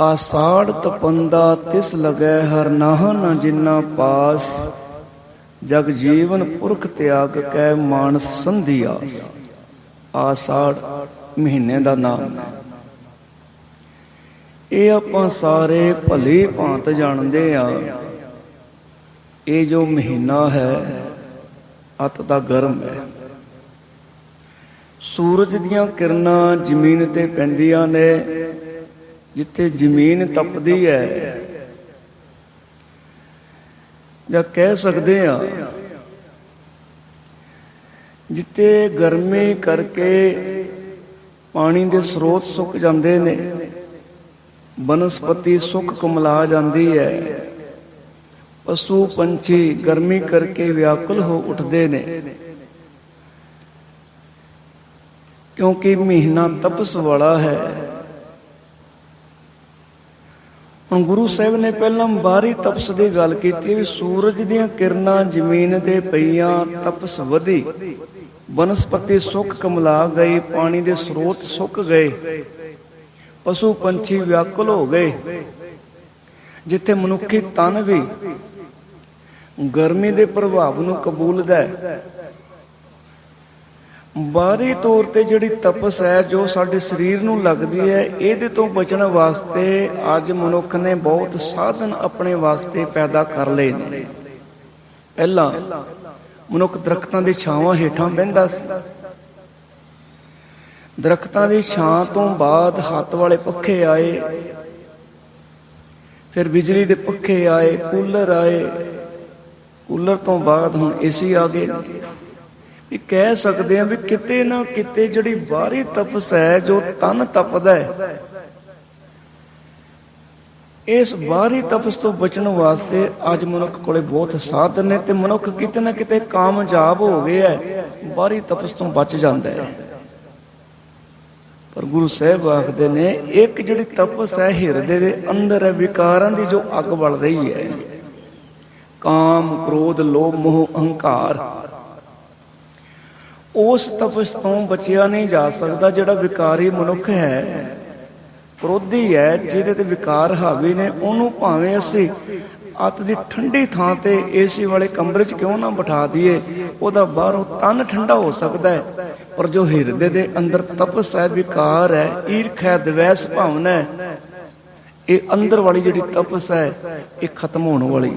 ਆਸਾੜ ਤਪੰਦਾ ਤਿਸ ਲਗੈ ਹਰ ਨਾਹ ਨ ਜਿਨਾ ਪਾਸ। ਜਗ ਜੀਵਨ ਪੁਰਖ ਤਿਆਗ ਕੈ ਮਾਨਸ ਸੰਧੀ ਆਸ। ਆਸਾੜ ਮਹੀਨੇ ਦਾ ਨਾਮ। ਹੈ ਇਹ ਆਪਾਂ ਸਾਰੇ ਭਲੇ ਭਾਂਤ ਜਾਣਦੇ ਆ। ਇਹ ਜੋ ਮਹੀਨਾ ਹੈ, ਅਤ ਦਾ ਗਰਮ ਹੈ। ਸੂਰਜ ਦੀਆਂ ਕਿਰਨਾਂ ਜ਼ਮੀਨ ਤੇ ਪੈਂਦੀਆਂ ਨੇ। ਜਿੱਥੇ ਜ਼ਮੀਨ ਤਪਦੀ ਹੈ। ਜਾਂ ਕਹਿ ਸਕਦੇ ਆ ਜਿੱਥੇ ਗਰਮੀ ਕਰਕੇ ਪਾਣੀ ਦੇ ਸਰੋਤ ਸੁੱਕ ਜਾਂਦੇ ਨੇ, ਬਨਸਪਤੀ ਸੁੱਕ ਕੁਮਲਾ ਜਾਂਦੀ ਹੈ। ਪਸ਼ੂ ਪੰਛੀ ਗਰਮੀ ਕਰਕੇ ਵਿਆਕੁਲ ਹੋ ਉੱਠਦੇ ਨੇ। ਕਿਉਂਕਿ ਮਹੀਨਾ ਤਪਸ ਵਾਲਾ ਹੈ। ਹੁਣ ਗੁਰੂ ਸਾਹਿਬ ਨੇ ਪਹਿਲਾਂ ਬਾਹਰੀ ਤਪਸ ਦੀ ਗੱਲ ਕੀਤੀ ਵੀ ਸੂਰਜ ਦੀਆਂ ਕਿਰਨਾਂ ਜ਼ਮੀਨ ਤੇ ਪਈਆਂ ਤਪਸ ਵਧੀ। ਬਨਸਪਤੀ ਸੁੱਕ ਕਮਲਾ ਗਈ, ਪਾਣੀ ਦੇ ਸਰੋਤ ਸੁੱਕ ਗਏ। ਪਸ਼ੂ ਪੰਛੀ ਵਿਆਕੁਲ ਹੋ ਗਏ। ਜਿੱਥੇ ਮਨੁੱਖੀ ਤਨ ਵੀ ਗਰਮੀ ਦੇ ਪ੍ਰਭਾਵ ਨੂੰ ਕਬੂਲਦਾ ਹੈ। ਬਾਹਰੀ ਤੌਰ ਤੇ ਜਿਹੜੀ ਤਪਸ ਹੈ, ਜੋ ਸਾਡੇ ਸਰੀਰ ਨੂੰ ਲੱਗਦੀ ਹੈ, ਇਹਦੇ ਤੋਂ ਬਚਣ ਵਾਸਤੇ ਅੱਜ ਮਨੁੱਖ ਨੇ ਬਹੁਤ ਸਾਧਨ ਆਪਣੇ ਵਾਸਤੇ ਪੈਦਾ ਕਰ ਲਏ ਨੇ। ਪਹਿਲਾਂ ਮਨੁੱਖ ਦਰਖਤਾਂ ਦੀ ਛਾਵਾਂ ਹੇਠਾਂ ਬਹਿੰਦਾ ਸੀ। ਦਰਖਤਾਂ ਦੀ ਛਾਂ ਤੋਂ ਬਾਅਦ ਹੱਥ ਵਾਲੇ ਪੱਖੇ ਆਏ। ਫਿਰ ਬਿਜਲੀ ਦੇ ਪੱਖੇ ਆਏ, ਕੂਲਰ ਆਏ। ਕੂਲਰ ਤੋਂ ਬਾਅਦ ਹੁਣ ਏਸੀ ਆ ਗਏ ਵੀ ਕਹਿ ਸਕਦੇ ਆ ਵੀ ਕਿਤੇ ਨਾ ਕਿਤੇ ਜਿਹੜੀ ਬਾਹਰੀ ਤਪਸ ਹੈ, ਜੋ ਤਨ ਤਪਦਾ ਹੈ, ਇਸ ਬਾਹਰੀ ਤਪਸ ਤੋਂ ਬਚਣ ਵਾਸਤੇ ਅੱਜ ਮਨੁੱਖ ਕੋਲੇ ਬਹੁਤ ਸਾਧਨ ਨੇ ਤੇ ਮਨੁੱਖ ਕਿਤੇ ਨਾ ਕਿਤੇ ਕਾਮਯਾਬ ਹੋ ਗਿਆ ਹੈ ਬਾਹਰੀ ਤਪਸ ਤੋਂ ਬਚ ਜਾਂਦਾ ਹੈ। ਪਰ ਗੁਰੂ ਸਾਹਿਬ ਆਖਦੇ ਨੇ, ਇੱਕ ਜਿਹੜੀ ਤਪਸ ਹੈ ਹਿਰਦੇ ਦੇ ਅੰਦਰ ਹੈ, ਵਿਕਾਰਾਂ ਦੀ ਜੋ ਅੱਗ ਬਲ ਰਹੀ ਹੈ। ਕਾਮ, ਕ੍ਰੋਧ, ਲੋਭ, ਮੋਹ, ਅਹੰਕਾਰ ਉਸ ਤਪਸ ਤੋਂ ਬਚਿਆ ਨਹੀਂ ਜਾ ਸਕਦਾ ਜਿਹੜਾ ਵਿਕਾਰੀ ਮਨੁੱਖ ਹੈ। ਕ੍ਰੋਧੀ ਹੈ, ਜਿਹਦੇ ਤੇ ਵਿਕਾਰ ਹਾਵੀ ਨੇ, ਉਹਨੂੰ ਭਾਵੇਂ ਅਸੀਂ ਅੱਤ ਦੀ ਠੰਡੀ ਥਾਂ ਤੇ ਏਸੀ ਵਾਲੇ ਕਮਰੇ 'ਚ ਕਿਉਂ ਨਾ ਬਿਠਾ ਦਈਏ, ਉਹਦਾ ਬਾਹਰੋਂ ਤਨ ਠੰਡਾ ਹੋ ਸਕਦਾ ਹੈ। ਪਰ ਜੋ ਹਿਰਦੇ ਦੇ ਅੰਦਰ ਤਪਸ ਹੈ, ਵਿਕਾਰ ਹੈ, ਈਰਖ ਹੈ, ਦਵੈਸ ਭਾਵਨਾ ਹੈ, ਇਹ ਅੰਦਰ ਵਾਲੀ ਜਿਹੜੀ ਤਪਸ ਹੈ, ਇਹ ਖਤਮ ਹੋਣ ਵਾਲੀ।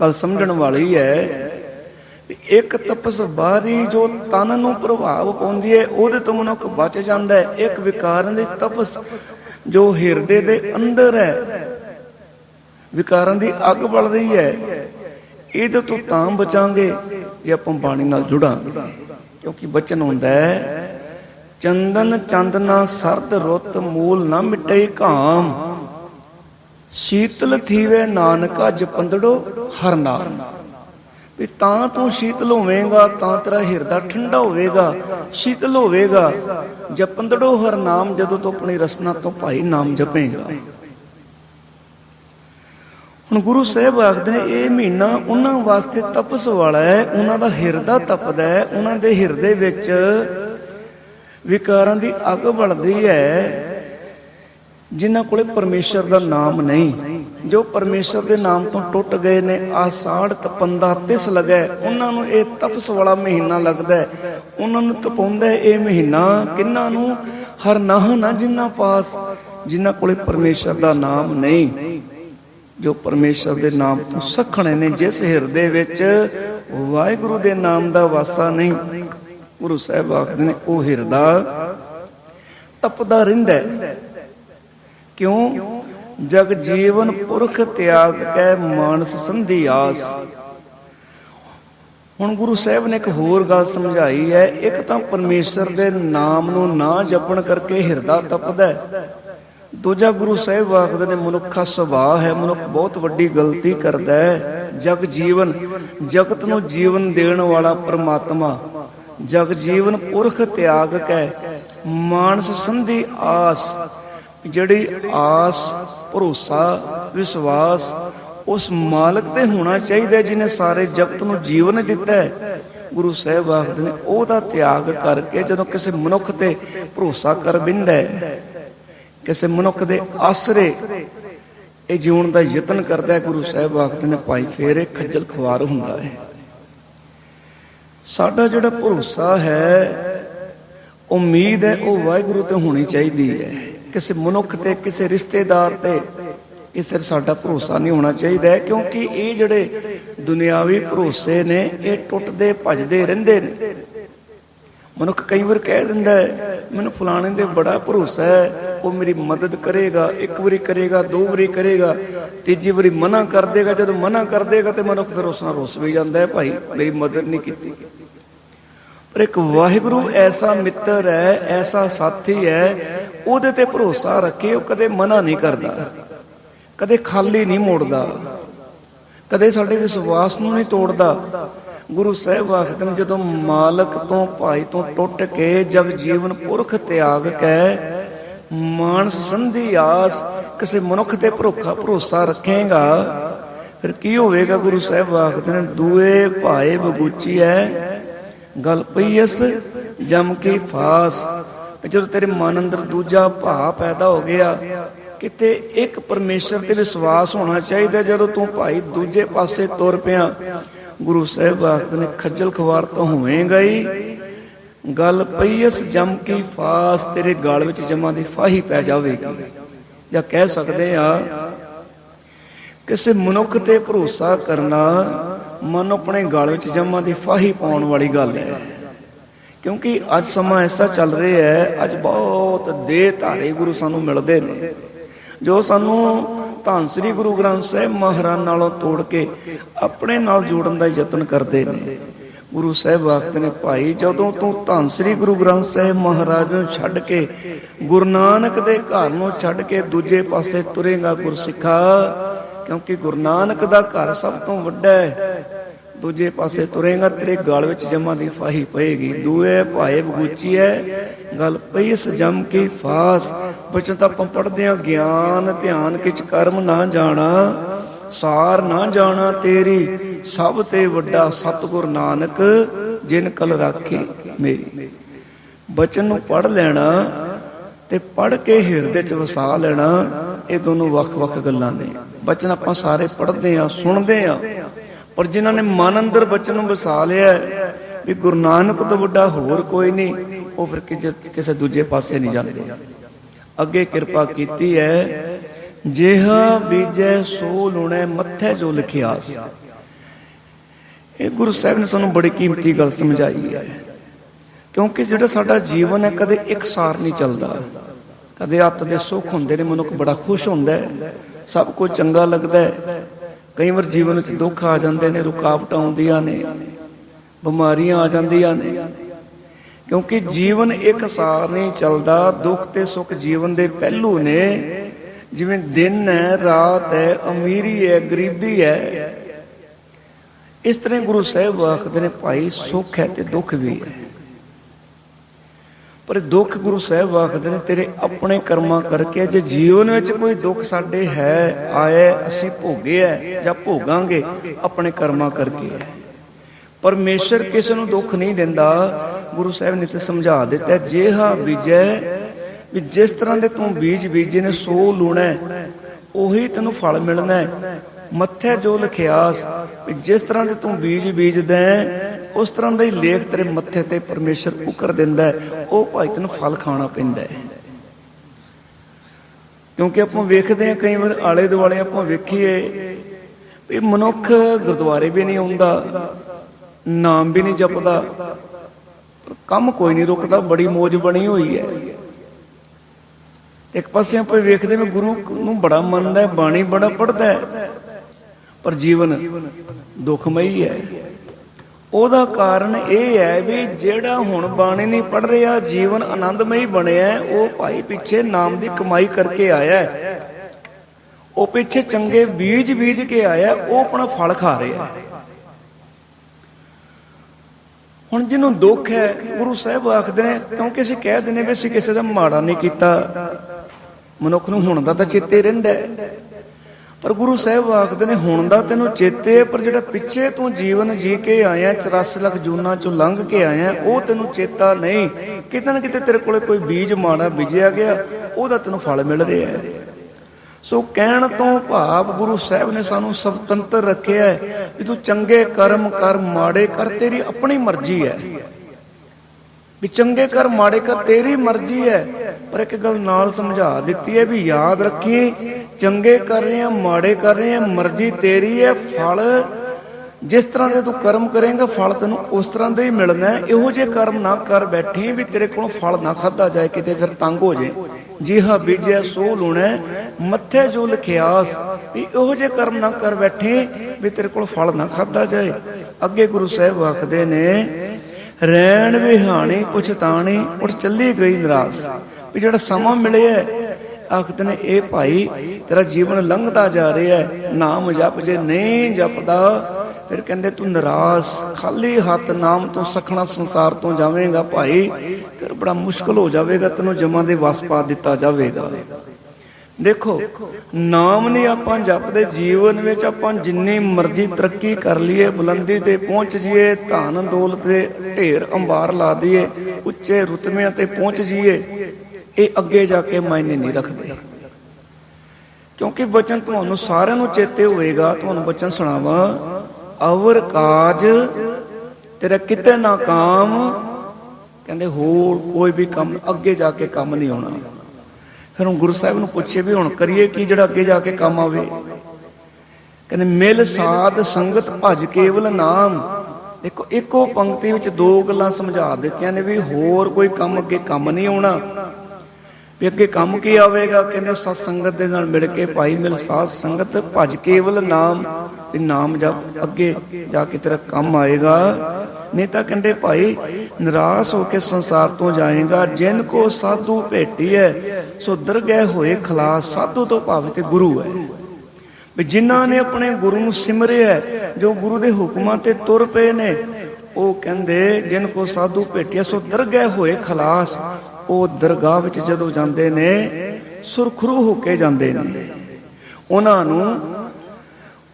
ਗੱਲ ਸਮਝਣ ਵਾਲੀ ਹੈ ਇੱਕ ਤਪਸ ਬਾਹਰੀ ਜੋ ਤਨ ਨੂੰ ਪ੍ਰਭਾਵ ਪਾਉਂਦੀ ਹੈ, ਉਹਦੇ ਤੋਂ ਮਨੁੱਖ ਬਚ ਜਾਂਦਾ ਹੈ। ਇੱਕ ਵਿਕਾਰਾਂ ਦੀ ਤਪਸ ਜੋ ਹਿਰਦੇ ਦੇ ਅੰਦਰ ਹੈ, ਵਿਕਾਰਾਂ ਦੀ ਅੱਗ ਬਲ ਰਹੀ ਹੈ, ਇਹਦੇ ਤੋਂ ਤਾਂ ਬਚਾਂਗੇ ਜੇ ਆਪਾਂ ਬਾਣੀ ਨਾਲ ਜੁੜਾਂਗੇ। ਕਿਉਂਕਿ ਬਚਨ ਹੁੰਦਾ ਹੈ, ਚੰਦਨ ਚੰਦਨਾ ਸਰਦ ਰੁੱਤ ਮੂਲ ਨਾ ਮਿਟੇ ਕਾਮ ਸ਼ੀਤਲ ਥੀਵੇ ਨਾਨਕਾ ਜਪੰਦੜੋ ਹਰਨਾਮ। ਵੀ ਤਾਂ ਤੂੰ ਸ਼ੀਤਲ ਹੋਵੇਂਗਾ, ਤਾਂ ਤੇਰਾ ਹਿਰਦਾ ਠੰਡਾ ਹੋਵੇਗਾ, ਸ਼ੀਤਲ ਹੋਵੇਗਾ। ਜਪੰਦੜੋ ਹਰ ਨਾਮ ਜਦੋਂ ਤੂੰ ਆਪਣੀ ਰਸਨਾ ਤੋਂ ਭਾਈ ਨਾਮ ਜਪੇਂਗਾ। ਹੁਣ ਗੁਰੂ ਸਾਹਿਬ ਆਖਦੇ ਨੇ, ਇਹ ਮਹੀਨਾ ਉਹਨਾਂ ਵਾਸਤੇ ਤਪਸ ਵਾਲਾ ਹੈ, ਉਹਨਾਂ ਦਾ ਹਿਰਦਾ ਤਪਦਾ ਹੈ, ਉਹਨਾਂ ਦੇ ਹਿਰਦੇ ਵਿੱਚ ਵਿਕਾਰਾਂ ਦੀ ਅੱਗ ਬਲਦੀ ਹੈ, ਜਿਨ੍ਹਾਂ ਕੋਲੇ ਪਰਮੇਸ਼ਰ ਦਾ ਨਾਮ ਨਹੀਂ। ਜੋ ਪਰਮੇਸ਼ਰ ਦੇ ਨਾਮ ਤੋਂ ਟੁੱਟ ਗਏ ਨੇ, ਆਸਾੜ ਤਪੰਦਾ ਤਿਸ ਲਗੈ, ਉਹਨਾਂ ਨੂੰ ਇਹ ਤਪਸ ਵਾਲਾ ਮਹੀਨਾ ਲੱਗਦਾ ਉਹਨਾਂ ਨੂੰ ਤਪਾਉਂਦਾ ਇਹ ਮਹੀਨਾ ਕਿੰਨਾਂ ਨੂੰ? ਹਰ ਨਾਹ ਨਾ ਜਿਨ੍ਹਾਂ ਪਾਸ, ਜਿਨ੍ਹਾਂ ਕੋਲੇ ਪਰਮੇਸ਼ਰ ਦਾ ਨਾਮ ਨਹੀਂ। ਜੋ ਪਰਮੇਸ਼ਰ ਦੇ ਨਾਮ ਤੋਂ ਸਖਣੇ ਨੇ, ਜਿਸ ਹਿਰਦੇ ਵਿੱਚ ਵਾਹਿਗੁਰੂ ਦੇ ਨਾਮ ਦਾ ਵਾਸਾ ਨਹੀਂ, ਗੁਰੂ ਸਾਹਿਬ ਆਖਦੇ ਨੇ, ਉਹ ਹਿਰਦਾ ਤਪਦਾ ਰਹਿੰਦਾ ਕਿਉਂ? ਜਗ ਜੀਵਨ ਪੁਰਖ ਤਿਆਗ ਕੈ ਮਾਨਸ ਸੰਧੀ ਆਸ। ਹੁਣ ਗੁਰੂ ਸਾਹਿਬ ਨੇ ਇੱਕ ਹੋਰ ਗੱਲ ਸਮਝਾਈ ਹੈ, ਇੱਕ ਤਾਂ ਪਰਮੇਸ਼ਰ ਦੇ ਨਾਮ ਨੂੰ ਨਾ ਜਪਣ ਕਰਕੇ ਹਿਰਦਾ ਤਪਦਾ ਹੈ। ਦੂਜਾ ਗੁਰੂ ਸਾਹਿਬ ਆਖਦੇ ਨੇ, ਮਨੁੱਖਾ ਸੁਭਾਅ ਹੈ, ਮਨੁੱਖ ਬਹੁਤ ਵੱਡੀ ਗਲਤੀ ਕਰਦਾ ਹੈ। ਜਗ ਜੀਵਨ, ਜਗਤ ਨੂੰ ਜੀਵਨ ਦੇਣ ਵਾਲਾ ਪ੍ਰਮਾਤਮਾ। ਜਗ ਜੀਵਨ ਪੁਰਖ ਤਿਆਗ ਕੈ, ਮਾਨਸ ਸੰਧੀ ਆਸ। ਜਿਹੜੀ ਆਸ ਭਰੋਸਾ, ਵਿਸ਼ਵਾਸ ਉਸ ਮਾਲਕ ਤੇ ਹੋਣਾ ਚਾਹੀਦਾ ਜਿਨੇ ਸਾਰੇ ਜਗਤ ਨੂੰ ਜੀਵਨ ਦਿੱਤਾ ਹੈ। ਗੁਰੂ ਸਾਹਿਬ ਆਖਦੇ ਨੇ, ਉਹਦਾ ਤਿਆਗ ਕਰਕੇ ਜਦੋਂ ਕਿਸੇ ਮਨੁੱਖ ਤੇ ਭਰੋਸਾ ਕਰ ਬਿੰਦਾ ਹੈ, ਕਿਸੇ ਮਨੁੱਖ ਦੇ ਆਸਰੇ ਇਹ ਜਿਉਣ ਦਾ ਯਤਨ ਕਰਦਾ ਹੈ, ਗੁਰੂ ਸਾਹਿਬ ਆਖਦੇ ਨੇ, ਭਾਈ ਫੇਰ ਇਹ ਖੱਜਲ ਖਵਾਰ ਹੁੰਦਾ ਹੈ। ਸਾਡਾ ਜਿਹੜਾ ਭਰੋਸਾ ਹੈ, ਉਮੀਦ ਹੈ ਉਹ ਵਾਹਿਗੁਰੂ ਤੇ ਹੋਣੀ ਚਾਹੀਦੀ ਹੈ। ਕਿਸੇ ਮਨੁੱਖ ਤੇ, ਕਿਸੇ ਰਿਸ਼ਤੇਦਾਰ ਤੇ ਇਸ ਤੇ ਸਾਡਾ ਭਰੋਸਾ ਨਹੀਂ ਹੋਣਾ ਚਾਹੀਦਾ ਹੈ, ਕਿਉਂਕਿ ਇਹ ਜਿਹੜੇ ਦੁਨਿਆਵੀ ਭਰੋਸੇ ਨੇ, ਇਹ ਟੁੱਟਦੇ, ਭੱਜਦੇ ਰਹਿੰਦੇ ਨੇ। ਮਨੁੱਖ ਕਈ ਵਾਰ ਕਹਿ ਦਿੰਦਾ ਹੈ, ਮੈਨੂੰ ਫਲਾਣੇ ਦੇ ਬੜਾ ਭਰੋਸਾ ਹੈ, ਉਹ ਮੇਰੀ ਮਦਦ ਕਰੇਗਾ, ਇੱਕ ਵਾਰੀ ਕਰੇਗਾ, ਦੋ ਵਾਰੀ ਕਰੇਗਾ, ਤੀਜੀ ਵਾਰੀ ਮਨਾ ਕਰ ਦੇਗਾ, ਜਦੋਂ ਮਨਾ ਕਰ ਦੇਗਾ ਤੇ ਮਨੁੱਖ ਫਿਰ ਉਸ ਨਾਲ ਰੁੱਸ ਵੀ ਜਾਂਦਾ ਹੈ, ਭਾਈ, ਮੇਰੀ ਮਦਦ ਨਹੀਂ ਕੀਤੀ। ਪਰ ਇੱਕ ਵਾਹਿਗੁਰੂ ਐਸਾ ਮਿੱਤਰ ਹੈ, ਐਸਾ ਸਾਥੀ ਹੈ ਉਹਦੇ ਤੇ ਭਰੋਸਾ ਰੱਖੇ, ਉਹ ਕਦੇ ਮਨਾ ਨਹੀਂ ਕਰਦਾ। ਕਦੇ ਖਾਲੀ ਨਹੀਂ ਮੋੜਦਾ। ਕਦੇ ਸਾਡੇ ਵਿਸ਼ਵਾਸ ਨੂੰ ਨਹੀਂ ਤੋੜਦਾ। ਗੁਰੂ ਸਾਹਿਬ ਆਖਦੇ ਨੇ, ਜਦੋਂ ਮਾਲਕ ਤੋਂ ਭਾਈ ਤੋਂ ਟੁੱਟ ਕੇ ਜਗ ਜੀਵਨ ਪੁਰਖ ਤਿਆਗ ਕੇ, ਮਾਨਸ ਸੰਧੀ ਆਸ, ਕਿਸੇ ਮਨੁੱਖ ਤੇ ਭਰੋਖਾ ਭਰੋਸਾ ਰੱਖੇਗਾ, ਫਿਰ ਕੀ ਹੋਵੇਗਾ? ਗੁਰੂ ਸਾਹਿਬ ਆਖਦੇ ਨੇ, ਦੂਏ ਭਾਏ ਬਗੂਚੀ ਹੈ ਗੱਲ ਪਈ ਇਸ ਜਮ ਕੇ ਫਾਸ। ਜਦੋਂ ਤੇਰੇ ਮਨ ਅੰਦਰ ਦੂਜਾ ਭਾ ਪੈਦਾ ਹੋ ਗਿਆ, ਕਿਤੇ ਇੱਕ ਪਰਮੇਸ਼ਰ ਤੇ ਵਿਸ਼ਵਾਸ ਹੋਣਾ ਚਾਹੀਦਾ ਜਦੋਂ ਤੂੰ ਭਾਈ ਦੂਜੇ ਪਾਸੇ ਤੁਰ ਪਿਆ। ਗੁਰੂ ਸਾਹਿਬ ਆਖਦੇ ਨੇ, ਖੱਜਲ ਖਵਾਰ ਤਾਂ ਹੋਵੇਂਗਾ ਹੀ। ਗੱਲ ਪਈ ਜਮ ਕੀ ਫਾਸ ਤੇਰੇ ਗਲ ਵਿੱਚ ਜਮਾਂ ਦੀ ਫਾਹੀ ਪੈ ਜਾਵੇਗੀ। ਜਾਂ ਕਹਿ ਸਕਦੇ ਆ, ਕਿਸੇ ਮਨੁੱਖ ਤੇ ਭਰੋਸਾ ਕਰਨਾ ਮਨ ਆਪਣੇ ਗਲ ਵਿੱਚ ਜਮਾਂ ਦੀ ਫਾਹੀ ਪਾਉਣ ਵਾਲੀ ਗੱਲ ਹੈ। ਕਿਉਂਕਿ ਅੱਜ ਸਮਾਂ ਐਸਾ ਚੱਲ ਰਿਹਾ ਹੈ, ਅੱਜ ਬਹੁਤ ਦੇ ਧਾਰੇ ਗੁਰੂ ਸਾਨੂੰ ਮਿਲਦੇ ਨੇ। ਜੋ ਸਾਨੂੰ ਧੰਨ ਸ੍ਰੀ ਗੁਰੂ ਗ੍ਰੰਥ ਸਾਹਿਬ ਮਹਾਰਾਜ ਨਾਲੋਂ ਤੋੜ ਕੇ ਆਪਣੇ ਨਾਲ ਜੋੜਨ ਦਾ ਯਤਨ ਕਰਦੇ ਨੇ। ਗੁਰੂ ਸਾਹਿਬ ਆਖਦੇ ਨੇ, ਭਾਈ, ਜਦੋਂ ਤੂੰ ਧੰਨ ਸ੍ਰੀ ਗੁਰੂ ਗ੍ਰੰਥ ਸਾਹਿਬ ਮਹਾਰਾਜ ਨੂੰ ਛੱਡ ਕੇ ਗੁਰੂ ਨਾਨਕ ਦੇ ਘਰ ਨੂੰ ਛੱਡ ਕੇ ਦੂਜੇ ਪਾਸੇ ਤੁਰੇਗਾ ਗੁਰਸਿੱਖਾ, ਕਿਉਂਕਿ ਗੁਰੂ ਨਾਨਕ ਦਾ ਘਰ ਸਭ ਤੋਂ ਵੱਡਾ ਹੈ ਦੂਜੇ ਪਾਸੇ ਤੁਰੇਗਾ, ਤੇਰੇ ਗਲ ਵਿੱਚ ਜਮਾਂ ਦੀ ਫਾਹੀ ਪਏਗੀ। ਦੂਏ ਭਾਏ ਬਗੂਚੀ ਹੈ ਗੱਲ ਪਈ ਇਸ ਜਮ ਕੀ ਫਾਸ। ਬਚਨ ਤਾਂ ਆਪਾਂ ਪੜਦੇ ਆ ਗਿਆਨ, ਧਿਆਨ ਕਿਛ ਕਰਮ ਨਾ ਜਾਣਾ, ਸਾਰ ਨਾ ਜਾਣਾ ਤੇਰੀ। ਸਭ ਤੇ ਵੱਡਾ ਸਤਿਗੁਰ ਨਾਨਕ, ਜਿਨ ਕਲ ਰਾਖੀ ਮੇਰੀ। ਬਚਨ ਨੂੰ ਪੜ ਲੈਣਾ ਤੇ ਪੜ ਕੇ ਹਿਰਦੇ ਚ ਵਸਾ ਲੈਣਾ, ਇਹ ਦੋਨੋਂ ਵੱਖ-ਵੱਖ ਗੱਲਾਂ ਨੇ। ਬਚਨ ਆਪਾਂ ਸਾਰੇ ਪੜਦੇ ਆ, ਸੁਣਦੇ ਆ। ਔਰ ਜਿਨ੍ਹਾਂ ਨੇ ਮਨ ਅੰਦਰ ਬਚਨ ਨੂੰ ਵਸਾ ਲਿਆ ਵੀ ਗੁਰੂ ਨਾਨਕ ਤੋਂ ਵੱਡਾ ਹੋਰ ਕੋਈ ਨਹੀਂ, ਉਹ ਫਿਰ ਕਿਸੇ ਦੂਜੇ ਪਾਸੇ ਨਹੀਂ ਜਾਂਦੇ। ਅੱਗੇ ਕਿਰਪਾ ਕੀਤੀ ਹੈ, ਜਿਹਾ ਬੀਜੈ ਸੋ ਲੁਣੈ ਮੱਥੇ ਜੋ ਲਿਖਿਆਸ। ਇਹ ਗੁਰੂ ਸਾਹਿਬ ਨੇ ਸਾਨੂੰ ਬੜੀ ਕੀਮਤੀ ਗੱਲ ਸਮਝਾਈ ਹੈ। ਕਿਉਂਕਿ ਜਿਹੜਾ ਸਾਡਾ ਜੀਵਨ ਹੈ, ਕਦੇ ਇੱਕਸਾਰ ਨਹੀਂ ਚੱਲਦਾ। ਕਦੇ ਹੱਥ ਦੇ ਸੁੱਖ ਹੁੰਦੇ ਨੇ, ਮਨੁੱਖ ਬੜਾ ਖੁਸ਼ ਹੁੰਦਾ ਹੈ। ਸਭ ਕੁਝ ਚੰਗਾ ਲੱਗਦਾ ਹੈ। ਕਈ ਵਾਰ ਜੀਵਨ ਵਿੱਚ ਦੁੱਖ ਆ ਜਾਂਦੇ ਨੇ, ਰੁਕਾਵਟਾਂ ਆਉਂਦੀਆਂ ਨੇ, ਬਿਮਾਰੀਆਂ ਆ ਜਾਂਦੀਆਂ ਨੇ। ਕਿਉਂਕਿ ਜੀਵਨ ਇੱਕ ਸਾਰ ਨਹੀਂ ਚੱਲਦਾ, ਦੁੱਖ ਤੇ ਸੁੱਖ ਜੀਵਨ ਦੇ ਪਹਿਲੂ ਨੇ। ਜਿਵੇਂ ਦਿਨ ਹੈ, ਰਾਤ ਹੈ, ਅਮੀਰੀ ਹੈ, ਗਰੀਬੀ ਹੈ। ਇਸ ਤਰ੍ਹਾਂ ਗੁਰੂ ਸਾਹਿਬ ਆਖਦੇ ਨੇ, ਭਾਈ, ਸੁੱਖ ਹੈ ਤੇ ਦੁੱਖ ਵੀ ਹੈ। ਪਰ ਦੁੱਖ ਗੁਰੂ ਸਾਹਿਬ ਆਖਦੇ ਨੇ, ਤੇਰੇ ਆਪਣੇ ਕਰਮਾਂ ਕਰਕੇ ਜੇ ਜੀਵਨ ਵਿੱਚ ਕੋਈ ਦੁੱਖ ਸਾਡੇ ਹੈ ਆਏ ਅਸੀਂ ਭੋਗੇ ਹੈ ਜਾਂ ਭੋਗਾਂਗੇ, ਆਪਣੇ ਕਰਮਾਂ ਕਰਕੇ ਹੈ ਪਰਮੇਸ਼ਰ ਕਿਸੇ ਨੂੰ ਦੁੱਖ ਨਹੀਂ ਦਿੰਦਾ। ਗੁਰੂ ਸਾਹਿਬ ਨੇ ਤੇ ਸਮਝਾ ਦਿੱਤਾ, ਜੇਹਾ ਬੀਜੈ, ਵੀ ਜਿਸ ਤਰ੍ਹਾਂ ਦੇ ਤੂੰ ਬੀਜ ਬੀਜੇ ਨੇ, ਸੋ ਲੂਣਾ, ਉਹੀ ਤੈਨੂੰ ਫਲ ਮਿਲਣਾ। ਹੈ ਮੱਥੇ ਜੋ ਲਿਖਿਆਸ, ਵੀ ਜਿਸ ਤਰ੍ਹਾਂ ਦੇ ਤੂੰ ਬੀਜ ਬੀਜਦਾ ਉਸ ਤਰ੍ਹਾਂ ਦਾ ਹੀ ਲੇਖ ਤੇਰੇ ਮੱਥੇ ਤੇ ਪਰਮੇਸ਼ਰ ਉਕਰ ਦਿੰਦਾ ਉਹ ਭਾਈ ਤੈਨੂੰ ਫਲ ਖਾਣਾ ਪੈਂਦਾ ਹੈ। ਕਿਉਂਕਿ ਆਪਾਂ ਵੇਖਦੇ ਹਾਂ ਕਈ ਵਾਰ ਆਲੇ ਦੁਆਲੇ ਆਪਾਂ ਵੇਖੀਏ ਵੀ ਮਨੁੱਖ ਗੁਰਦੁਆਰੇ ਵੀ ਨਹੀਂ ਆਉਂਦਾ, ਨਾਮ ਵੀ ਨਹੀਂ ਜਪਦਾ, ਕੰਮ ਕੋਈ ਨਹੀਂ ਰੁਕਦਾ, ਬੜੀ ਮੋਜ ਬਣੀ ਹੋਈ ਹੈ। ਇੱਕ ਪਾਸੇ ਆਪਾਂ ਵੇਖਦੇ ਹਾਂ ਗੁਰੂ ਨੂੰ ਬੜਾ ਮੰਨਦਾ ਹੈ, ਬਾਣੀ ਬੜਾ ਪੜਦਾ ਹੈ, ਪਰ ਜੀਵਨ ਦੁਖਮਈ ਹੈ। ਉਹਦਾ ਕਾਰਨ ਇਹ ਹੈ ਵੀ ਜਿਹੜਾ ਹੁਣ ਬਾਣੀ ਨਹੀਂ ਪੜ ਰਿਹਾ, ਜੀਵਨ ਆਨੰਦਮਈ ਬਣਿਆ ਉਹ ਭਾਈ ਪਿੱਛੇ ਨਾਮ ਦੀ ਕਮਾਈ ਕਰਕੇ ਆਇਆ ਹੈ। ਉਹ ਪਿੱਛੇ ਚੰਗੇ ਬੀਜ ਬੀਜ ਕੇ ਆਇਆ ਉਹ ਆਪਣਾ ਫਲ ਖਾ ਰਿਹਾ ਹੁਣ ਜਿਹਨੂੰ ਦੁੱਖ ਹੈ, ਗੁਰੂ ਸਾਹਿਬ ਆਖਦੇ ਨੇ, ਕਿਉਂਕਿ ਅਸੀਂ ਕਹਿ ਦਿੰਦੇ ਵੀ ਅਸੀਂ ਕਿਸੇ ਦਾ ਮਾੜਾ ਨਹੀਂ ਕੀਤਾ, ਮਨੁੱਖ ਨੂੰ ਹੁਣ ਦਾ ਤਾਂ ਚੇਤੇ ਰਹਿੰਦਾ ਪਰ ਗੁਰੂ ਸਾਹਿਬ ਆਖਦੇ ਨੇ, ਹੁਣ ਦਾ ਤੈਨੂੰ ਚੇਤੇ ਪਰ ਜਿਹੜਾ ਪਿੱਛੇ ਤੂੰ ਜੀਵਨ ਜੀ ਕੇ ਆਇਆ 84 ਲੱਖ ਜੂਨਾਂ ਚੋਂ ਲੰਘ ਕੇ ਆਇਆ, ਉਹ ਤੈਨੂੰ ਚੇਤਾ ਨਹੀਂ। ਕਿਤੇ ਨਾ ਕਿਤੇ ਤੇਰੇ ਕੋਲੇ ਕੋਈ ਬੀਜ ਮਾੜਾ ਬੀਜਿਆ ਗਿਆ, ਉਹਦਾ ਤੈਨੂੰ ਫਲ ਮਿਲ ਰਿਹਾ ਹੈ। ਸੋ ਕਹਿਣ ਤੋਂ ਭਾਵ ਗੁਰੂ ਸਾਹਿਬ ਨੇ ਸਾਨੂੰ ਸੁਤੰਤਰ ਰੱਖਿਆ ਹੈ ਵੀ ਤੂੰ ਚੰਗੇ ਕਰਮ ਕਰ, ਮਾੜੇ ਕਰ, ਤੇਰੀ ਆਪਣੀ ਮਰਜ਼ੀ ਹੈ। ਵੀ ਚੰਗੇ ਕਰ, ਮਾੜੇ ਕਰ, ਤੇਰੀ ਮਰਜ਼ੀ ਹੈ। ਪਰ ਇੱਕ ਗੱਲ ਨਾਲ ਸਮਝਾ ਦਿੱਤੀ ਹੈ ਵੀ ਯਾਦ ਰੱਖੀ ਚੰਗੇ ਕਰ ਰਹੇ ਆ, ਮਾੜੇ ਕਰ ਰਹੇ ਆ, ਮਰਜ਼ੀ ਤੇਰੀ ਹੈ, ਫਲ। ਜਿਸ ਤਰ੍ਹਾਂ ਦੇ ਤੂੰ ਕਰਮ ਕਰੇਂਗਾ, ਫਲ ਤੈਨੂੰ ਉਸ ਤਰ੍ਹਾਂ ਦਾ ਹੀ ਮਿਲਣਾ ਹੈ। ਇਹੋ ਜਿਹੇ ਕਰਮ ਨਾ ਕਰ ਬੈਠੀ ਵੀ ਤੇਰੇ ਕੋਲੋਂ ਫਲ ਨਾ ਖਾਦਾ ਜਾਏ, ਕਿਤੇ ਫਿਰ ਤੰਗ ਹੋ ਜਾਏ। ਜੀ ਹਾਂ ਬੀਜਿਆ ਸੋ ਲੁਣਾ ਮੱਥੇ ਜੋ ਲਿਖਿਆਸ ਇਹੋ ਜਿਹੇ ਕਰਮ ਨਾ ਕਰ ਬੈਠੇ ਵੀ ਤੇਰੇ ਕੋਲ ਫਲ ਨਾ ਖਾਦਾ ਜਾਏ। ਅੱਗੇ ਗੁਰੂ ਸਾਹਿਬ ਆਖਦੇ ਨੇ ਰੈਣ ਵਿਹਾਣੀ, ਪੁਛਤਾਣੀ, ਉੜ ਚੱਲੀ ਗਈ ਨਿਰਾਸ। ਵੀ ਜਿਹੜਾ ਸਮਾਂ ਮਿਲਿਆ ਆਖਦੇ ਨੇ, ਇਹ ਭਾਈ ਤੇਰਾ ਜੀਵਨ ਲੰਘਦਾ ਜਾ ਰਿਹਾ ਹੈ। ਨਾਮ ਜਪ ਜੇ ਨਹੀਂ ਜਪਦਾ, ਫਿਰ ਕਹਿੰਦੇ, ਤੂੰ ਨਿਰਾਸ਼, ਖਾਲੀ ਹੱਥ ਨਾਮ ਤੋਂ ਸਖਣਾ ਸੰਸਾਰ ਤੋਂ ਜਾਵੇਂਗਾ ਭਾਈ। ਫਿਰ ਬੜਾ ਮੁਸ਼ਕਲ ਹੋ ਜਾਵੇਗਾ, ਤੈਨੂੰ ਜਮਾਂ ਦੇ ਵਸ ਪਾ ਦਿੱਤਾ ਜਾਵੇਗਾ। ਦੇਖੋ, ਨਾਮ ਨਹੀਂ ਆਪਾਂ ਜਪਦੇ, ਜੀਵਨ ਵਿੱਚ ਆਪਾਂ ਜਿੰਨੀ ਮਰਜ਼ੀ ਤਰੱਕੀ ਕਰ ਲਈਏ, ਬੁਲੰਦੀ ਤੇ ਪਹੁੰਚ ਜਾਈਏ, ਧਨ ਦੌਲਤ ਦੇ ਢੇਰ ਅੰਬਾਰ ਲਾ ਦਈਏ, ਉੱਚੇ ਰੁਤਬਿਆਂ ਤੇ ਪਹੁੰਚ ਜਾਈਏ ਇਹ ਅੱਗੇ ਜਾ ਕੇ ਮਾਇਨੇ ਨਹੀਂ ਰੱਖਦੇ। ਕਿਉਂਕਿ ਬਚਨ ਤੁਹਾਨੂੰ ਸਾਰਿਆਂ ਨੂੰ ਚੇਤੇ ਹੋਏਗਾ, ਤੁਹਾਨੂੰ ਬਚਨ ਸੁਣਾਵਾਂ, ਅਵਰ ਕਾਜ ਤੇਰਾ ਕਿਤੇ ਨਾ ਕਾਮ, ਕਹਿੰਦੇ ਹੋਰ ਕੋਈ ਵੀ ਕੰਮ ਅੱਗੇ ਜਾ ਕੇ ਕੰਮ ਨਹੀਂ ਆਉਣਾ ਫਿਰ ਹੁਣ ਗੁਰੂ ਸਾਹਿਬ ਨੂੰ ਪੁੱਛੇ ਵੀ ਹੁਣ ਕਰੀਏ ਕੀ ਜਿਹੜਾ ਅੱਗੇ ਜਾ ਕੇ ਕੰਮ ਆਵੇ? ਕਹਿੰਦੇ ਮਿਲ ਸਾਧ ਸੰਗਤ ਭਜ ਕੇਵਲ ਨਾਮ। ਦੇਖੋ, ਇੱਕੋ ਪੰਕਤੀ ਵਿੱਚ ਦੋ ਗੱਲਾਂ ਸਮਝਾ ਦਿੱਤੀਆਂ ਨੇ ਵੀ ਹੋਰ ਕੋਈ ਕੰਮ ਅੱਗੇ ਕੰਮ ਨਹੀਂ ਆਉਣਾ ਵੀ ਅੱਗੇ ਕੰਮ ਕੀ ਆਵੇਗਾ? ਕਹਿੰਦੇ ਸਤ ਸੰਗਤ ਦੇ ਨਾਲ ਮਿਲ ਕੇ ਭਾਈ ਮਿਲ, ਸਾਧ ਸੰਗਤ ਭਜ ਕੇਵਲ ਨਾਮ, ਵੀ ਨਾਮ ਜਪ ਅੱਗੇ ਜਾ ਕੇ ਤੇਰਾ ਕੰਮ ਆਏਗਾ। ਨਹੀਂ ਤਾਂ ਕਹਿੰਦੇ ਭਾਈ, ਨਿਰਾਸ਼ ਹੋ ਕੇ ਸੰਸਾਰ ਤੋਂ ਜਾਏਗਾ। ਜਿਨ ਕੋ ਸਾਧੂ ਭੇਟੀ ਹੈ ਸੋ ਦਰਗਹਿ ਹੋਏ ਖਲਾਸ, ਸਾਧੂ ਤੋਂ ਭਾਵ ਤੇ ਗੁਰੂ ਹੈ ਵੀ ਜਿਨ੍ਹਾਂ ਨੇ ਆਪਣੇ ਗੁਰੂ ਨੂੰ ਸਿਮਰਿਆ ਜੋ ਗੁਰੂ ਦੇ ਹੁਕਮਾਂ ਤੇ ਤੁਰ ਪਏ ਨੇ, ਉਹ ਕਹਿੰਦੇ, ਜਿਨ ਕੋ ਸਾਧੂ ਭੇਟਿਆ ਸੋ ਦਰਗਹਿ ਹੋਏ ਖਲਾਸ ਉਹ ਦਰਗਾਹ ਵਿੱਚ ਜਦੋਂ ਜਾਂਦੇ ਨੇ, ਸੁਰਖਰੂ ਹੋ ਕੇ ਜਾਂਦੇ ਨੇ। ਉਹਨਾਂ ਨੂੰ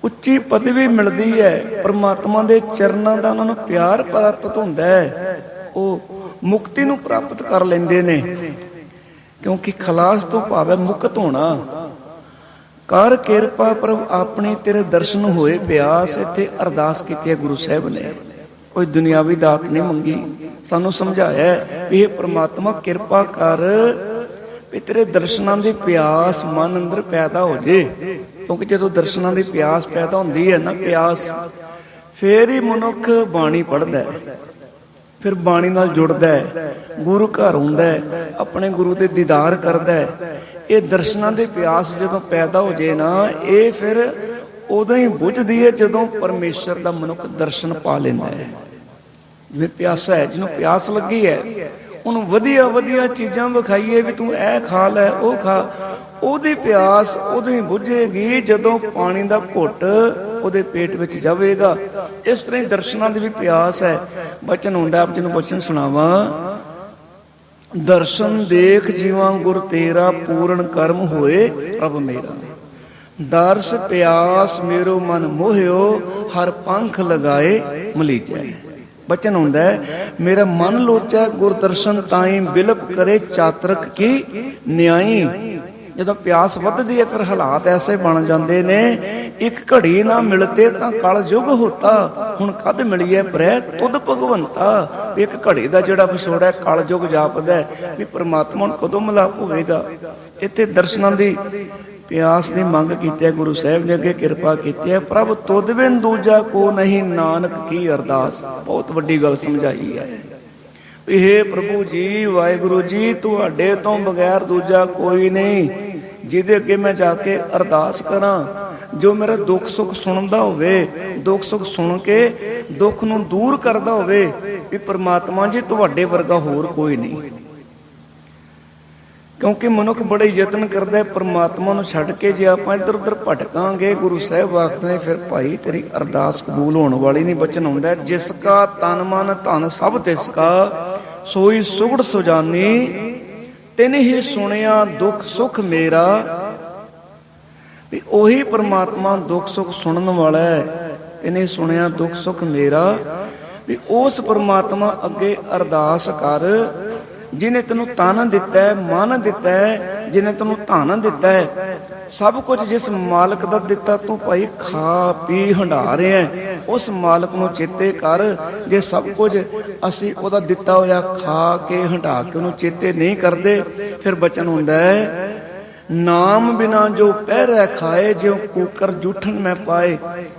ਉੱਚੀ ਪਦਵੀ ਮਿਲਦੀ ਹੈ। ਪਰਮਾਤਮਾ ਦੇ ਚਰਨਾਂ ਦਾ ਉਹਨਾਂ ਨੂੰ ਪਿਆਰ ਪ੍ਰਾਪਤ ਹੁੰਦਾ ਹੈ। ਉਹ ਮੁਕਤੀ ਨੂੰ ਪ੍ਰਾਪਤ ਕਰ ਲੈਂਦੇ ਨੇ। ਕਿਉਂਕਿ ਖਲਾਸ ਤੋਂ ਭਾਵ ਹੈ ਮੁਕਤ ਹੋਣਾ। ਕਰ ਕਿਰਪਾ ਪ੍ਰਭ ਆਪਣੇ ਤੇਰੇ ਦਰਸ਼ਨ ਹੋਏ ਪਿਆਸ ਇੱਥੇ ਅਰਦਾਸ ਕੀਤੀ ਹੈ ਗੁਰੂ ਸਾਹਿਬ ਨੇ। ਕੋਈ ਦੁਨਿਆਵੀ ਦਾਤ ਨਹੀਂ ਮੰਗੀ। ਸਾਨੂੰ ਸਮਝਾਇਆ ਵੀ ਇਹ ਪ੍ਰਮਾਤਮਾ ਕਿਰਪਾ ਕਰ ਵੀ ਤੇਰੇ ਦਰਸ਼ਨਾਂ ਦੀ ਪਿਆਸ ਮਨ ਅੰਦਰ ਪੈਦਾ ਹੋ ਜੇ। ਕਿਉਂਕਿ ਜਦੋਂ ਦਰਸ਼ਨਾਂ ਦੀ ਪਿਆਸ ਪੈਦਾ ਹੁੰਦੀ ਹੈ ਨਾ ਪਿਆਸ, ਫੇਰ ਹੀ ਮਨੁੱਖ ਬਾਣੀ ਪੜ੍ਹਦਾ ਹੈ। ਫਿਰ ਬਾਣੀ ਨਾਲ ਜੁੜਦਾ ਹੈ, ਗੁਰੂ ਘਰ ਹੁੰਦਾ ਹੈ, ਆਪਣੇ ਗੁਰੂ ਦੇ ਦੀਦਾਰ ਕਰਦਾ ਹੈ। ਇਹ ਦਰਸ਼ਨਾਂ ਦੇ ਪਿਆਸ ਜਦੋਂ ਪੈਦਾ ਹੋ ਜੇ ਨਾ, ਇਹ ਫਿਰ ਉਦੋਂ ਹੀ ਬੁੱਝਦੀ ਹੈ ਜਦੋਂ ਪਰਮੇਸ਼ਰ ਦਾ ਮਨੁੱਖ ਦਰਸ਼ਨ ਪਾ ਲੈਂਦਾ ਹੈ ਜਿਵੇਂ ਪਿਆਸਾ ਹੈ, ਜਿਹਨੂੰ ਪਿਆਸ ਲੱਗੀ ਹੈ ਉਹਨੂੰ ਵਧੀਆ ਵਧੀਆ ਚੀਜ਼ਾਂ ਵਿਖਾਈਏ ਵੀ ਤੂੰ ਇਹ ਖਾ ਲੈ, ਉਹ ਖਾ। ਉਹਦੀ ਪਿਆਸ ਉਦੋਂ ਹੀ ਬੁੱਝੇਗੀ ਜਦੋਂ ਪਾਣੀ ਦਾ ਘੁੱਟ ਉਹਦੇ ਪੇਟ ਵਿੱਚ ਜਾਵੇਗਾ। ਇਸ ਤਰ੍ਹਾਂ ਹੀ ਦਰਸ਼ਨਾਂ ਦੀ ਵੀ ਪਿਆਸ ਹੈ। ਬਚਨ ਹੁੰਦਾ, ਆਪ ਜੀ ਨੂੰ ਬਚਨ ਸੁਣਾਵਾਂ। ਦਰਸ਼ਨ ਦੇਖ ਜੀਵਾਂ, ਗੁਰ ਤੇਰਾ ਪੂਰਨ ਕਰਮ ਹੋਏ, ਪ੍ਰਭ ਮੇਰਾ। ਦਰਸ ਪਿਆਸ ਮੇਰੋ ਮਨ ਮੋਹਿਓ, ਹਰ ਪੰਖ ਲਗਾਏ ਮਲੀਜੈ। ਬਚਨ ਹੁੰਦਾ ਮੇਰਾ ਮਨ ਲੋਚੈ, ਗੁਰ ਦਰਸ਼ਨ ਤਾਈ ਬਿਲਪ ਕਰੇ ਚਾਤਰਕ ਕੀ ਨਿਆਈ। ਜਦੋਂ ਪਿਆਸ ਵੱਧਦੀ ਹੈ, ਫਿਰ ਹਾਲਾਤ ਐਸੇ ਬਣ ਜਾਂਦੇ ਨੇ, ਇੱਕ ਘੜੀ ਨਾ ਮਿਲਤੇ ਤਾਂ ਕਲ ਯੁਗ ਹੋਤਾ, ਹੁਣ ਕਦ ਮਿਲੀਏ ਪ੍ਰੈ ਤੁਧ ਭਗਵੰਤਾ। ਇੱਕ ਘੜੀ ਦਾ ਜਿਹੜਾ ਵਿਛੋੜਾ ਕਲ ਯੁਗ ਜਾਪਦਾ ਵੀ ਪ੍ਰਮਾਤਮਾ ਨੂੰ ਕਦੋਂ ਮਿਲਾਪ ਹੋਵੇਗਾ। ਇੱਥੇ ਦਰਸ਼ਨਾਂ ਦੀ ਪਿਆਸ ਦੀ ਮੰਗ ਕੀਤੀ ਹੈ, ਗੁਰੂ ਸਾਹਿਬ ਨੇ ਅੱਗੇ ਕਿਰਪਾ ਕੀਤੀ ਹੈ। ਪ੍ਰਭ, ਤੁਧ ਬਿਨ ਦੂਜਾ ਕੋ ਨਹੀਂ, ਨਾਨਕ ਕੀ ਅਰਦਾਸ? ਬਹੁਤ ਵੱਡੀ ਗੱਲ ਸਮਝਾਈ ਹੈ। ਇਹ ਪ੍ਰਭੂ ਜੀ, ਵਾਹਿਗੁਰੂ ਜੀ, ਤੁਹਾਡੇ ਤੋਂ ਬਗੈਰ ਦੂਜਾ ਕੋਈ ਨਹੀਂ, ਜਿਹਦੇ ਅੱਗੇ ਮੈਂ ਜਾ ਕੇ ਅਰਦਾਸ ਕਰਾਂ। ਜੋ ਮੇਰਾ ਦੁੱਖ ਸੁੱਖ ਸੁਣਦਾ ਹੋਵੇ, ਦੁੱਖ ਸੁੱਖ ਸੁਣ ਕੇ ਦੁੱਖ ਨੂੰ ਦੂਰ ਕਰਦਾ ਹੋਵੇ, ਵੀ ਪ੍ਰਮਾਤਮਾ ਜੀ, ਤੁਹਾਡੇ ਵਰਗਾ ਹੋਰ ਕੋਈ ਨਹੀਂ। ਕਿਉਂਕਿ ਮਨੁੱਖ ਬੜੇ ਯਤਨ ਕਰਦਾ ਹੈ ਪ੍ਰਮਾਤਮਾ ਨੂੰ ਛੱਡ ਕੇ ਜੇ ਆਪਾਂ ਇੱਧਰ ਉੱਧਰ ਭਟਕਾਂਗੇ ਗੁਰੂ ਸਾਹਿਬ ਆਖਦੇ ਨੇ ਫਿਰ ਭਾਈ ਤੇਰੀ ਅਰਦਾਸ ਕਬੂਲ ਹੋਣ ਵਾਲੀ ਨਹੀਂ ਬਚਨ ਹੁੰਦਾ ਹੈ, ਜਿਸ ਕਾ ਤਨ ਮਨ ਧਨ ਸਭ ਤਿਸ ਕਾ ਸੋਈ ਸੁਗੜ ਸੁਜਾਨੀ ਤਿਨ ਹੀ ਸੁਣਿਆ ਦੁੱਖ ਸੁਖ ਮੇਰਾ। ਵੀ ਉਹੀ ਪ੍ਰਮਾਤਮਾ ਦੁੱਖ ਸੁਖ ਸੁਣਨ ਵਾਲਾ ਹੈ ਇਹਨੇ ਸੁਣਿਆ ਦੁੱਖ ਸੁਖ ਮੇਰਾ। ਵੀ ਉਸ ਪ੍ਰਮਾਤਮਾ ਅੱਗੇ ਅਰਦਾਸ ਕਰ ਜਿਨੇ ਤੈਨੂੰ ਤਨ ਦਿੱਤਾ ਹੈ, ਮਨ ਦਿੱਤਾ ਹੈ, ਜਿਨੇ ਤੈਨੂੰ ਧਨ ਦਿੱਤਾ ਹੈ, ਸਭ ਕੁਝ ਜਿਸ ਮਾਲਕ ਦਾ ਦਿੱਤਾ, ਤੂੰ ਭਾਈ ਖਾ ਪੀ ਹੰਡਾ ਰਿਹਾ ਹੈ। ਉਸ ਮਾਲਕ ਨੂੰ ਚੇਤੇ ਕਰ, ਜੇ ਸਭ ਕੁਝ ਅਸੀਂ ਉਹਦਾ ਦਿੱਤਾ ਹੋਇਆ ਖਾ ਕੇ ਹੰਡਾ ਕੇ ਉਹਨੂੰ ਚੇਤੇ ਨਹੀਂ ਕਰਦੇ, ਫਿਰ ਬਚਨ ਹੁੰਦਾ ਹੈ, ਨਾਮ ਬਿਨਾ ਜੋ ਪਹਿਰੈ ਖਾਏ, ਜਿਉ ਕੂਕਰ ਜੂਠਣ ਮੈਂ ਪਾਏ,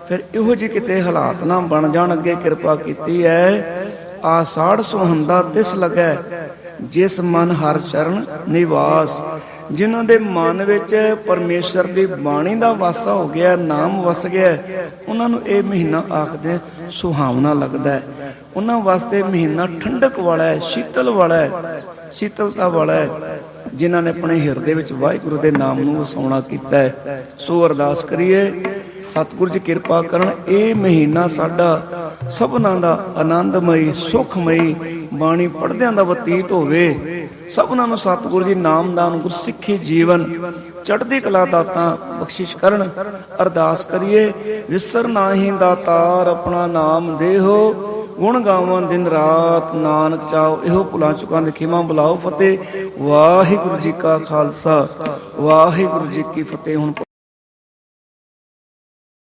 ਫਿਰ ਇਹੋ ਜਿਹੇ ਕਿਤੇ ਹਾਲਾਤ ਨਾ ਬਣ ਜਾਣ, ਅੱਗੇ ਕਿਰਪਾ ਕੀਤੀ ਹੈ ਆਸਾੜ ਸੁਹੰਦਾ ਤਿਸ ਲੱਗੈ ਜਿਸ ਮਨ ਹਰ ਚਰਨ ਨਿਵਾਸ, ਜਿਨ੍ਹਾਂ ਦੇ ਮਨ ਵਿੱਚ ਪਰਮੇਸ਼ਰ ਦੀ ਬਾਣੀ ਦਾ ਵਾਸਾ ਹੋ ਗਿਆ, ਨਾਮ ਵਸ ਗਿਆ, ਉਹਨਾਂ ਨੂੰ ਇਹ ਮਹੀਨਾ ਆਖਦੇ ਸੁਹਾਵਣਾ ਲੱਗਦਾ ਹੈ। ਉਹਨਾਂ ਵਾਸਤੇ ਮਹੀਨਾ ਠੰਡਕ ਵਾਲਾ ਹੈ, ਸ਼ੀਤਲ ਵਾਲਾ ਹੈ, ਸ਼ੀਤਲਤਾ ਵਾਲਾ ਹੈ, ਜਿਨ੍ਹਾਂ ਨੇ ਆਪਣੇ ਹਿਰਦੇ ਵਿੱਚ ਵਾਹਿਗੁਰੂ ਦੇ ਨਾਮ ਨੂੰ ਵਸਾਉਣਾ ਕੀਤਾ ਹੈ। ਸੋ ਅਰਦਾਸ ਕਰੀਏ, ਸਤਿਗੁਰ ਜੀ ਕਿਰਪਾ ਕਰਨ, ਇਹ ਮਹੀਨਾ ਸਾਡਾ ਸਭਨਾਂ ਦਾ ਆਨੰਦਮਈ, ਸੁਖਮਈ ਬਾਣੀ ਪੜ੍ਹਦਿਆਂ ਦਾ ਬਤੀਤ ਹੋਵੇ। ਸਭਨਾਂ ਨੂੰ ਸਤਿਗੁਰੂ ਜੀ ਨਾਮਦਾਨ ਗੁਰਸਿੱਖੀ ਜੀਵਨ, ਚੜ੍ਹਦੀ ਕਲਾ ਦਾਤਾ ਬਖਸ਼ਿਸ਼ ਕਰਨ। ਅਰਦਾਸ ਕਰੀਏ, ਵਿਸਰ ਨਾਹੀ ਦਾਤਾਰ ਆਪਣਾ ਨਾਮ ਦੇਹੋ। ਗੁਣ ਗਾਵਾਂ ਦਿਨ ਰਾਤ ਨਾਨਕ ਚਾਓ, ਇਹੋ ਭੁਲਾ ਚੁਕਾਂ ਦੇ ਖਿਮਾ ਬੁਲਾਓ ਫਤਿਹ। ਵਾਹਿਗੁਰੂ ਜੀ ਕਾ ਖਾਲਸਾ, ਵਾਹਿਗੁਰੂ ਜੀ ਕੀ ਫਤਿਹ। ਹੁਣ